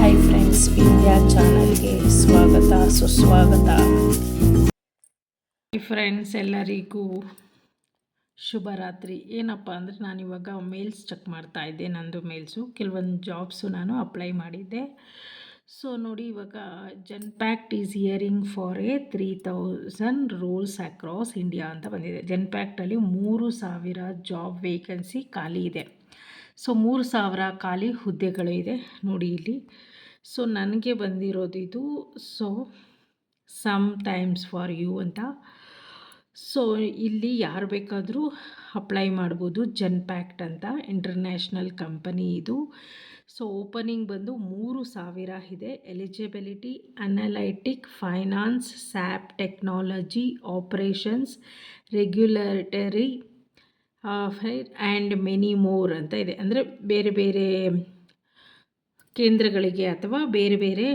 Hi friends India ಚಾನಲ್ಗೆ ಸ್ವಾಗತ, ಸುಸ್ವಾಗತ. ಫ್ರೆಂಡ್ಸ್ ಎಲ್ಲರಿಗೂ ಶುಭರಾತ್ರಿ. ಏನಪ್ಪ ಅಂದರೆ ಇವಾಗ ಮೇಲ್ಸ್ ಚೆಕ್ ಮಾಡ್ತಾ ಇದ್ದೆ, ನಂದು ಮೇಲ್ಸು ಕೆಲವೊಂದು ಜಾಬ್ಸು ನಾನು ಅಪ್ಲೈ ಮಾಡಿದ್ದೆ. ಸೊ ನೋಡಿ ಇವಾಗ Genpact is hiring for a three thousand roles across India ಅಂತ ಬಂದಿದೆ. ಜನ್ ಪ್ಯಾಕ್ಟಲ್ಲಿ ಮೂರು ಸಾವಿರ ಜಾಬ್ ವೇಕೆನ್ಸಿ ಖಾಲಿ ಇದೆ. ಸೊ ಮೂರು ಸಾವಿರ ಖಾಲಿ ಹುದ್ದೆಗಳು ಇದೆ ನೋಡಿ ಇಲ್ಲಿ. ಸೊ ನನಗೆ ಬಂದಿರೋದು ಇದು. So some times for you ಅಂತ. ಸೊ ಇಲ್ಲಿ ಯಾರು ಬೇಕಾದರೂ ಅಪ್ಲೈ ಮಾಡ್ಬೋದು ಜನ್ ಪ್ಯಾಕ್ಟ್ ಅಂತ, ಇಂಟರ್ನ್ಯಾಷನಲ್ ಕಂಪನಿ ಇದು. ಸೊ ಓಪನಿಂಗ್ ಬಂದು ಮೂರು ಸಾವಿರ ಇದೆ. Eligibility, analytic, finance, SAP technology, operations, regulatory fire and many more ಅಂತ ಇದೆ. ಅಂದರೆ ಬೇರೆ ಬೇರೆ ಕೇಂದ್ರಗಳಿಗೆ ಅಥವಾ ಬೇರೆ ಬೇರೆ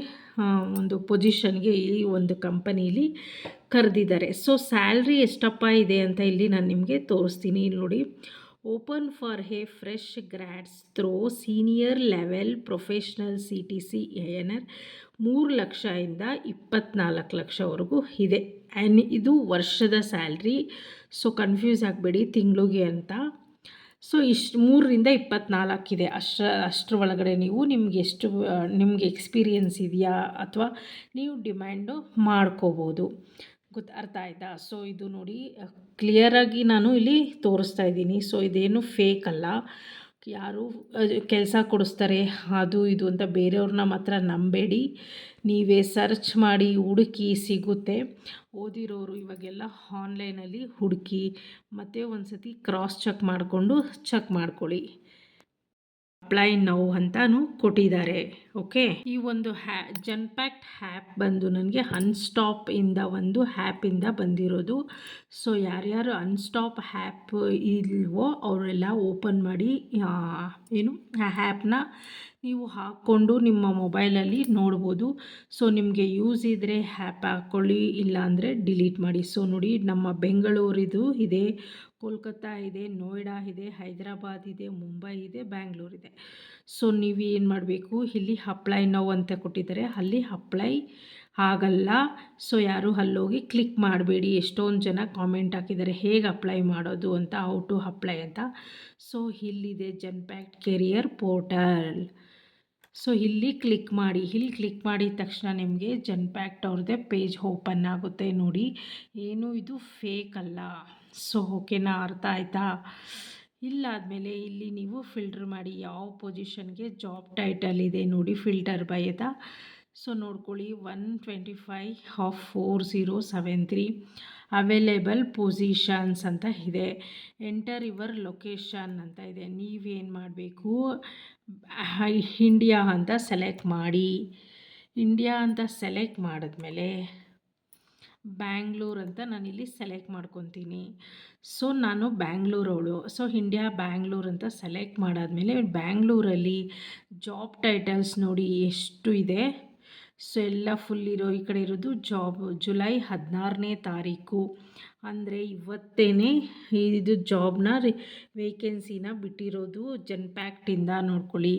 ಒಂದು ಪೊಸಿಷನ್ಗೆ ಈ ಒಂದು ಕಂಪನೀಲಿ ಕರೆದಿದ್ದಾರೆ. ಸೊ ಸ್ಯಾಲ್ರಿ ಎಷ್ಟಪ್ಪ ಇದೆ ಅಂತ ಇಲ್ಲಿ ನಾನು ನಿಮಗೆ ತೋರಿಸ್ತೀನಿ. ಇಲ್ಲಿ ನೋಡಿ open for hey fresh grads through senior level professional C T C N R ಮೂರು ಲಕ್ಷದಿಂದ ಇಪ್ಪತ್ನಾಲ್ಕು ಲಕ್ಷವರೆಗೂ ಇದೆ. ಆ್ಯನ್ ಇದು ವರ್ಷದ ಸ್ಯಾಲ್ರಿ. ಸೊ ಕನ್ಫ್ಯೂಸ್ ಆಗಬೇಡಿ ತಿಂಗಳಿಗೆ ಅಂತ. ಸೊ ಇಷ್ಟು ಮೂರರಿಂದ ಇಪ್ಪತ್ತ್ನಾಲ್ಕಿದೆ ಅಷ್ಟರ ಅಷ್ಟರ ಒಳಗಡೆ ನೀವು ನಿಮ್ಗೆ ಎಷ್ಟು, ನಿಮಗೆ ಎಕ್ಸ್ಪೀರಿಯನ್ಸ್ ಇದೆಯಾ ಅಥವಾ ನೀವು ಡಿಮ್ಯಾಂಡು ಮಾಡ್ಕೋಬೋದು. ಗೊತ್ತು ಅರ್ಥ ಆಯಿತಾ? ಸೊ ಇದು ನೋಡಿ ಕ್ಲಿಯರಾಗಿ ನಾನು ಇಲ್ಲಿ ತೋರಿಸ್ತಾ ಇದ್ದೀನಿ. ಸೊ ಇದೇನು ಫೇಕ್ ಅಲ್ಲ. ಯಾರು ಕೆಲಸ ಕೊಡಿಸ್ತಾರೆ, ಅದು, ಇದು ಅಂತ ಬೇರೆಯವ್ರನ್ನ ಮಾತ್ರ ನಂಬೇಡಿ. ನೀವೇ ಸರ್ಚ್ ಮಾಡಿ ಹುಡುಕಿ ಸಿಗುತ್ತೆ. ಓದಿರೋರು ಇವಾಗೆಲ್ಲ ಆನ್ಲೈನಲ್ಲಿ ಹುಡುಕಿ, ಮತ್ತು ಒಂದು ಸತಿ ಕ್ರಾಸ್ ಚೆಕ್ ಮಾಡಿಕೊಂಡು ಚೆಕ್ ಮಾಡ್ಕೊಳ್ಳಿ. ಅಪ್ಲೈ ನೌ ಅಂತಾನು ಕೊಟ್ಟಿದ್ದಾರೆ ಓಕೆ ಈ ಒಂದು ಹ್ಯಾ ಜನ್ಪ್ಯಾಕ್ಟ್ ಹ್ಯಾಪ್ ಬಂದು ನನಗೆ ಅನ್ಸ್ಟಾಪ್ ಇಂದ ಒಂದು ಹ್ಯಾಪಿಂದ ಬಂದಿರೋದು. ಸೊ ಯಾರ್ಯಾರು ಅನ್ಸ್ಟಾಪ್ ಹ್ಯಾಪ್ ಇಲ್ವೋ ಅವರೆಲ್ಲ ಓಪನ್ ಮಾಡಿ ಏನು, ಆ ಹ್ಯಾಪ್ನ ನೀವು ಹಾಕ್ಕೊಂಡು ನಿಮ್ಮ ಮೊಬೈಲಲ್ಲಿ ನೋಡ್ಬೋದು. ಸೊ ನಿಮಗೆ ಯೂಸ್ ಇದ್ದರೆ ಹ್ಯಾಪ್ ಹಾಕ್ಕೊಳ್ಳಿ ಇಲ್ಲಾಂದರೆ ಡಿಲೀಟ್ ಮಾಡಿ. ಸೊ ನೋಡಿ, ನಮ್ಮ ಬೆಂಗಳೂರಿದು ಇದೆ. ಕೋಲ್ಕತ್ತಾ ಇದೆ, ನೋಯ್ಡಾ ಇದೆ, ಹೈದರಾಬಾದ್ ಇದೆ, ಮುಂಬೈ ಇದೆ, ಬ್ಯಾಂಗ್ಳೂರ್ ಇದೆ. ಸೊ, ನೀವು ಏನು ಮಾಡಬೇಕು? ಇಲ್ಲಿ ಅಪ್ಲೈ ನೋವು ಅಂತ ಕೊಟ್ಟಿದ್ದಾರೆ. ಅಲ್ಲಿ ಅಪ್ಲೈ ಆಗಲ್ಲ. ಸೊ, ಯಾರು ಅಲ್ಲೋಗಿ ಕ್ಲಿಕ್ ಮಾಡಬೇಡಿ. ಎಷ್ಟೊಂದು ಜನ ಕಾಮೆಂಟ್ ಹಾಕಿದ್ದಾರೆ. ಹೇಗೆ ಅಪ್ಲೈ ಮಾಡೋದು ಅಂತ ಔ ಟು ಅಪ್ಲೈ ಅಂತ. ಸೊ, ಇಲ್ಲಿದೆ ಜನ್ಪ್ಯಾಕ್ಟ್ ಕೆರಿಯರ್ ಪೋರ್ಟಲ್ ಸೊ, ಇಲ್ಲಿ ಕ್ಲಿಕ್ ಮಾಡಿ. ಇಲ್ಲಿ ಕ್ಲಿಕ್ ಮಾಡಿದ ತಕ್ಷಣ ನಿಮಗೆ ಜನ್ಪ್ಯಾಕ್ಟ್ ಅವ್ರದ್ದೇ ಪೇಜ್ ಓಪನ್ ಆಗುತ್ತೆ ನೋಡಿ. ಏನು ಇದು ಫೇಕ್ ಅಲ್ಲ. ಸೊ ಓಕೆನಾ ಅರ್ಥ ಆಯಿತಾ? ಇಲ್ಲಾದಮೇಲೆ ಇಲ್ಲಿ ನೀವು ಫಿಲ್ಟರ್ ಮಾಡಿ ಯಾವ ಪೊಸಿಷನ್ಗೆ ಜಾಬ್ ಟೈಟಲ್ ಇದೆ ನೋಡಿ ಫಿಲ್ಟರ್ ಬೈ ಸೊ ನೋಡ್ಕೊಳ್ಳಿ one twenty five half four zero seven three available positions ಅಂತ ಇದೆ. ಎಂಟರ್ ಯುವರ್ ಲೊಕೇಶನ್ ಅಂತ ಇದೆ. ನೀವೇನು ಮಾಡಬೇಕು? ಇಂಡಿಯಾ ಅಂತ ಸೆಲೆಕ್ಟ್ ಮಾಡಿ. ಇಂಡಿಯಾ ಅಂತ ಸೆಲೆಕ್ಟ್ ಮಾಡಿದ್ಮೇಲೆ ಬ್ಯಾಂಗ್ಳೂರ್ ಅಂತ ನಾನಿಲ್ಲಿ ಸೆಲೆಕ್ಟ್ ಮಾಡ್ಕೊತೀನಿ. ಸೊ, ನಾನು ಬ್ಯಾಂಗ್ಳೂರವಳು. ಸೊ, ಇಂಡಿಯಾ, ಬ್ಯಾಂಗ್ಳೂರ್ ಅಂತ ಸೆಲೆಕ್ಟ್ ಮಾಡಾದಮೇಲೆ ಬ್ಯಾಂಗ್ಳೂರಲ್ಲಿ ಜಾಬ್ ಟೈಟಲ್ಸ್ ನೋಡಿ ಎಷ್ಟು ಇದೆ. ಸೊ ಎಲ್ಲ ಫುಲ್ ಇರೋ ಈ ಕಡೆ ಇರೋದು ಜಾಬ್ ಜುಲೈ ಹದಿನಾರನೇ ತಾರೀಕು. ಅಂದರೆ ಇವತ್ತೇ ಇದು ಜಾಬ್ನ ವೇಕೆನ್ಸಿನ ಬಿಟ್ಟಿರೋದು ಜನ್ಪ್ಯಾಕ್ಟಿಂದ ನೋಡ್ಕೊಳ್ಳಿ.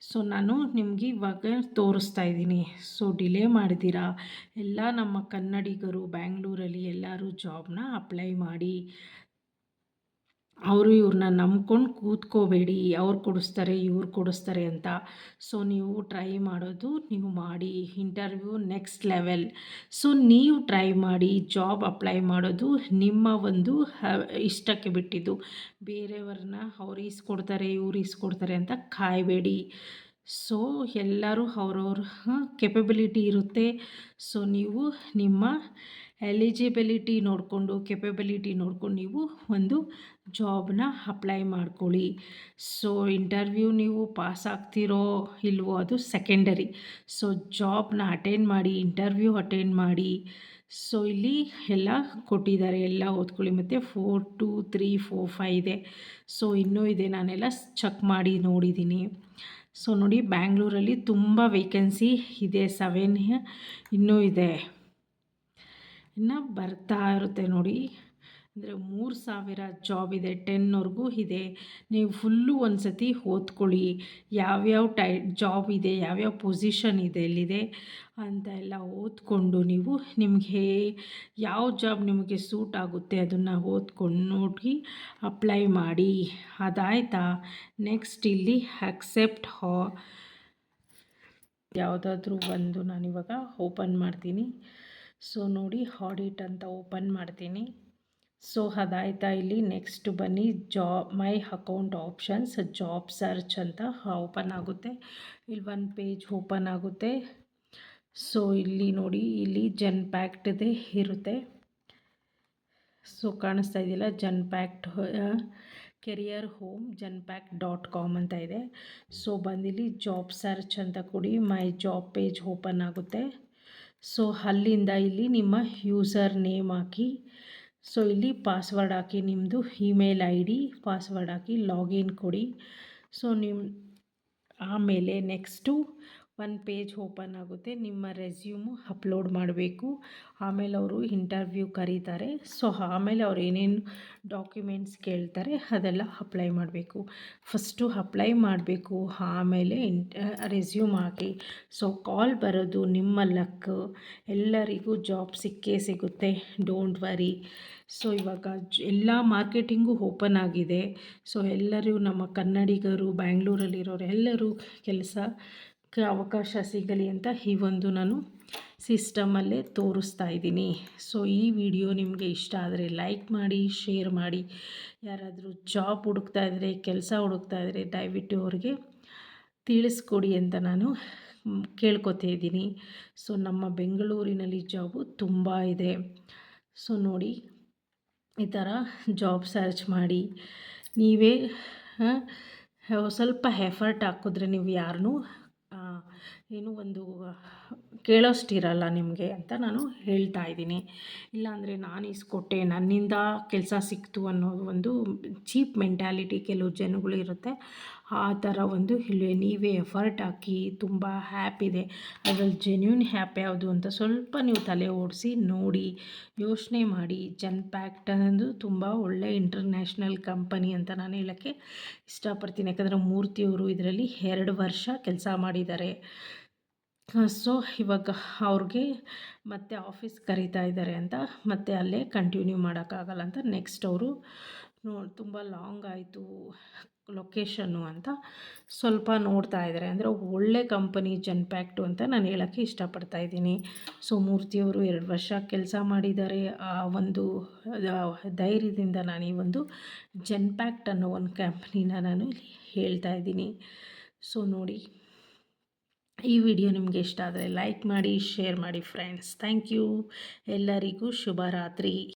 ಸೊ ನಾನು ನಿಮಗೆ ಇವಾಗ ತೋರಿಸ್ತಾ ಇದ್ದೀನಿ. ಸೊ ಡಿಲೇ ಮಾಡಿದ್ದೀರಾ? ಎಲ್ಲ ನಮ್ಮ ಕನ್ನಡಿಗರು ಬ್ಯಾಂಗ್ಳೂರಲ್ಲಿ ಎಲ್ಲರೂ ಜಾಬ್ನ ಅಪ್ಲೈ ಮಾಡಿ. ಅವರು ಇವ್ರನ್ನ ನಂಬ್ಕೊಂಡು ಕೂತ್ಕೋಬೇಡಿ, ಅವ್ರು ಕೊಡಿಸ್ತಾರೆ, ಇವ್ರು ಕೊಡಿಸ್ತಾರೆ ಅಂತ. ಸೊ ನೀವು ಟ್ರೈ ಮಾಡೋದು, ನೀವು ಮಾಡಿ ಇಂಟರ್ವ್ಯೂ ನೆಕ್ಸ್ಟ್ ಲೆವೆಲ್ ಸೊ ನೀವು ಟ್ರೈ ಮಾಡಿ ಜಾಬ್ ಅಪ್ಲೈ ಮಾಡೋದು ನಿಮ್ಮ ಒಂದು ಇಷ್ಟಕ್ಕೆ ಬಿಟ್ಟಿದ್ದು. ಬೇರೆಯವ್ರನ್ನ ಅವ್ರು ಈಸ್ಕೊಡ್ತಾರೆ, ಇವ್ರು ಈಸ್ಕೊಡ್ತಾರೆ ಅಂತ ಕಾಯಬೇಡಿ. ಸೊ ಎಲ್ಲರೂ ಅವ್ರವ್ರ ಕೆಪಬಿಲಿಟಿ ಇರುತ್ತೆ. ಸೊ ನೀವು ನಿಮ್ಮ ಎಲಿಜಿಬಿಲಿಟಿ ನೋಡಿಕೊಂಡು ಕೆಪಬಿಲಿಟಿ ನೋಡ್ಕೊಂಡು ನೀವು ಒಂದು ಜಾಬ್ನ ಅಪ್ಲೈ ಮಾಡ್ಕೊಳ್ಳಿ. ಸೊ, ಇಂಟರ್ವ್ಯೂ ನೀವು ಪಾಸ್ ಆಗ್ತಿರೋ ಇಲ್ವೋ ಅದು ಸೆಕೆಂಡರಿ ಸೊ, ಜಾಬ್ನ ಅಟೆಂಡ್ ಮಾಡಿ ಇಂಟರ್ವ್ಯೂ ಅಟೆಂಡ್ ಮಾಡಿ. ಸೊ, ಇಲ್ಲಿ ಎಲ್ಲ ಕೊಟ್ಟಿದ್ದಾರೆ, ಎಲ್ಲ ಓದ್ಕೊಳ್ಳಿ. ಮತ್ತು four two three four five ಇದೆ. ಸೊ, ಇನ್ನೂ ಇದೆ, ನಾನೆಲ್ಲ ಚೆಕ್ ಮಾಡಿ ನೋಡಿದ್ದೀನಿ. ಸೊ, ನೋಡಿ ಬ್ಯಾಂಗ್ಳೂರಲ್ಲಿ ತುಂಬ ವೇಕೆನ್ಸಿ ಇದೆ ಸೆವೆನ್ ಇನ್ನೂ ಇದೆ. ಇನ್ನು ಬರ್ತಾ ಇರುತ್ತೆ ನೋಡಿ. ಅಂದರೆ ಮೂರು ಸಾವಿರ ಜಾಬ್ ಇದೆ ಟೆನ್ವರೆಗೂ ಇದೆ. ನೀವು ಫುಲ್ಲು ಒಂದು ಸತಿ ಓದ್ಕೊಳ್ಳಿ. ಯಾವ್ಯಾವ ಟೈ ಜಾಬ್ ಇದೆ, ಯಾವ್ಯಾವ ಪೊಸಿಷನ್ ಇದೆ, ಎಲ್ಲಿದೆ ಅಂತ ಎಲ್ಲ ಓದ್ಕೊಂಡು ನೀವು ನಿಮಗೆ ಯಾವ ಜಾಬ್ ನಿಮಗೆ ಸೂಟ್ ಆಗುತ್ತೆ ಅದನ್ನು ಓದ್ಕೊಂಡು ನೋಡಿ ಅಪ್ಲೈ ಮಾಡಿ. ಅದಾಯ್ತಾ? ನೆಕ್ಸ್ಟ್ ಇಲ್ಲಿ ಅಕ್ಸೆಪ್ಟ್ ಹಾ, ಯಾವುದಾದ್ರೂ ಒಂದು ನಾನಿವಾಗ ಓಪನ್ ಮಾಡ್ತೀನಿ. ಸೊ ನೋಡಿ ಆಡಿಟ್ ಅಂತ ಓಪನ್ ಮಾಡ್ತೀನಿ. ಸೊ ಅದಾಯ್ತಾ ಇಲ್ಲಿ? ನೆಕ್ಸ್ಟ್ ಬನ್ನಿ. Job my account options job search ಅಂತ ಓಪನ್ ಆಗುತ್ತೆ. ಇಲ್ಲಿ ಒಂದು ಪೇಜ್ ಓಪನ್ ಆಗುತ್ತೆ. ಸೊ ಇಲ್ಲಿ ನೋಡಿ, ಇಲ್ಲಿ ಜನ್ ಪ್ಯಾಕ್ಟ್ದೇ ಇರುತ್ತೆ. ಸೊ ಕಾಣಿಸ್ತಾ ಇದೆಯಲ್ಲ? Genpact career home Genpact dot com ಅಂತ ಇದೆ. ಸೊ ಬಂದಿಲ್ಲಿ ಜಾಬ್ ಸರ್ಚ್ ಅಂತ ಕೊಡಿ. ಮೈ ಜಾಬ್ ಪೇಜ್ ಓಪನ್ ಆಗುತ್ತೆ. ಸೊ ಅಲ್ಲಿಂದ ಇಲ್ಲಿ ನಿಮ್ಮ ಯೂಸರ್ ನೇಮ್ ಹಾಕಿ. ಸೊ ಇಲ್ಲಿ ಪಾಸ್ವರ್ಡ್ ಹಾಕಿ ನಿಮ್ಮದು ಇಮೇಲ್ ಐ ಡಿ ಪಾಸ್ವರ್ಡ್ ಹಾಕಿ ಲಾಗಿನ್ ಕೊಡಿ. ಸೊ ನಿಮ್ಮ ಆಮೇಲೆ ನೆಕ್ಸ್ಟು ಒಂದು ಪೇಜ್ ಓಪನ್ ಆಗುತ್ತೆ. ನಿಮ್ಮ ರೆಸ್ಯೂಮು ಅಪ್ಲೋಡ್ ಮಾಡಬೇಕು. ಆಮೇಲೆ ಅವರು ಇಂಟರ್ವ್ಯೂ ಕರೀತಾರೆ. ಸೊ, ಆಮೇಲೆ ಅವ್ರು ಏನೇನು ಡಾಕ್ಯುಮೆಂಟ್ಸ್ ಕೇಳ್ತಾರೆ, ಅದೆಲ್ಲ ಅಪ್ಲೈ ಮಾಡಬೇಕು. ಫಸ್ಟು ಅಪ್ಲೈ ಮಾಡಬೇಕು. ಆಮೇಲೆ ಇಂಟ ರೆಸ್ಯೂಮ್ ಹಾಕಿ. ಸೊ, ಕಾಲ್ ಬರೋದು ನಿಮ್ಮ ಲಕ್. ಎಲ್ಲರಿಗೂ ಜಾಬ್ ಸಿಕ್ಕೇ ಸಿಗುತ್ತೆ. Don't worry. ಸೊ, ಇವಾಗ ಎಲ್ಲ ಮಾರ್ಕೆಟಿಂಗು ಓಪನ್ ಆಗಿದೆ. ಸೊ, ಎಲ್ಲರೂ ನಮ್ಮ ಕನ್ನಡಿಗರು, ಬ್ಯಾಂಗ್ಳೂರಲ್ಲಿರೋರು ಎಲ್ಲರೂ ಕೆಲಸ ಅವಕಾಶ ಸಿಗಲಿ ಅಂತ ಈ ಒಂದು ನಾನು ಸಿಸ್ಟಮಲ್ಲೇ ತೋರಿಸ್ತಾ ಇದ್ದೀನಿ. ಸೊ ಈ ವಿಡಿಯೋ ನಿಮಗೆ ಇಷ್ಟ ಆದರೆ ಲೈಕ್ ಮಾಡಿ ಶೇರ್ ಮಾಡಿ. ಯಾರಾದರೂ ಜಾಬ್ ಹುಡುಕ್ತಾ ಇದ್ದರೆ ಕೆಲಸ ಹುಡುಕ್ತಾ ಇದ್ದರೆ ದಯವಿಟ್ಟು ಅವ್ರಿಗೆ ತಿಳಿಸ್ಕೊಡಿ ಅಂತ ನಾನು ಕೇಳ್ಕೊತಾ ಇದ್ದೀನಿ. ಸೊ ನಮ್ಮ ಬೆಂಗಳೂರಿನಲ್ಲಿ ಜಾಬು ತುಂಬ ಇದೆ. ಸೊ ನೋಡಿ, ಈ ಥರ ಜಾಬ್ ಸರ್ಚ್ ಮಾಡಿ. ನೀವೇ ಸ್ವಲ್ಪ ಎಫರ್ಟ್ ಹಾಕಿದ್ರೆ ನೀವು ಯಾರನ್ನೂ ಏನು ಒಂದು, ಕೇಳೋಷ್ಟಿರಲ್ಲ ನಿಮಗೆ ಅಂತ ನಾನು ಹೇಳ್ತಾ ಇದ್ದೀನಿ. ಇಲ್ಲಾಂದರೆ ನಾನು ಇಸ್ಕೊಟ್ಟೆ ನನ್ನಿಂದ ಕೆಲಸ ಸಿಕ್ತು ಅನ್ನೋದು ಒಂದು ಚೀಪ್ ಮೆಂಟ್ಯಾಲಿಟಿ ಕೆಲವು ಜನಗಳಿರುತ್ತೆ ಆ ಥರ ಒಂದು ಇಲ್ಲಿ ನೀವೇ ಎಫರ್ಟ್ ಹಾಕಿ ತುಂಬ ಹ್ಯಾಪ್ ಇದೆ. ಅದರಲ್ಲಿ ಜೆನ್ಯೂನ್ ಹ್ಯಾಪ್ ಯಾವುದು ಅಂತ ಸ್ವಲ್ಪ ನೀವು ತಲೆ ಓಡಿಸಿ ನೋಡಿ, ಯೋಚನೆ ಮಾಡಿ. ಜನ್ ಪ್ಯಾಕ್ಟ್ ಅನ್ನೋದು ತುಂಬ ಒಳ್ಳೆ ಇಂಟರ್ನ್ಯಾಷನಲ್ ಕಂಪನಿ ಅಂತ ನಾನು ಹೇಳೋಕ್ಕೆ ಇಷ್ಟಪಡ್ತೀನಿ. ಯಾಕಂದರೆ ಮೂರ್ತಿಯವರು ಇದರಲ್ಲಿ ಎರಡು ವರ್ಷ ಕೆಲಸ ಮಾಡಿದ್ದಾರೆ. ಸೊ, ಇವಾಗ ಅವ್ರಿಗೆ ಮತ್ತೆ ಆಫೀಸ್ ಕರೀತಾ ಇದ್ದಾರೆ ಅಂತ ಮತ್ತೆ ಅಲ್ಲೇ ಕಂಟಿನ್ಯೂ ಮಾಡೋಕ್ಕಾಗಲ್ಲ ಅಂತ ನೆಕ್ಸ್ಟ್ ಅವರು ನೋ ತುಂಬ ಲಾಂಗ್ ಆಯಿತು ಲೊಕೇಶನ್ನು ಅಂತ ಸ್ವಲ್ಪ ನೋಡ್ತಾ ಇದ್ದಾರೆ ಅಂದರೆ ಒಳ್ಳೆ ಕಂಪನಿ ಜನ್ಪ್ಯಾಕ್ಟು ಅಂತ ನಾನು ಹೇಳೋಕ್ಕೆ ಇಷ್ಟಪಡ್ತಾ ಇದ್ದೀನಿ. ಸೊ ಮೂರ್ತಿಯವರು ಎರಡು ವರ್ಷ ಕೆಲಸ ಮಾಡಿದ್ದಾರೆ. ಆ ಒಂದು ಧೈರ್ಯದಿಂದ ನಾನು ಈ ಒಂದು ಜನ್ಪ್ಯಾಕ್ಟ್ ಅನ್ನೋ ಒಂದು ಕಂಪ್ನಿನ ನಾನು ಹೇಳ್ತಾ ಇದ್ದೀನಿ. ಸೊ, ನೋಡಿ. ಈ ವಿಡಿಯೋ ನಿಮಗೆ ಇಷ್ಟ ಆದರೆ ಲೈಕ್ ಮಾಡಿ ಶೇರ್ ಮಾಡಿ ಫ್ರೆಂಡ್ಸ್ ಥ್ಯಾಂಕ್ ಯು ಎಲ್ಲರಿಗೂ ಶುಭರಾತ್ರಿ.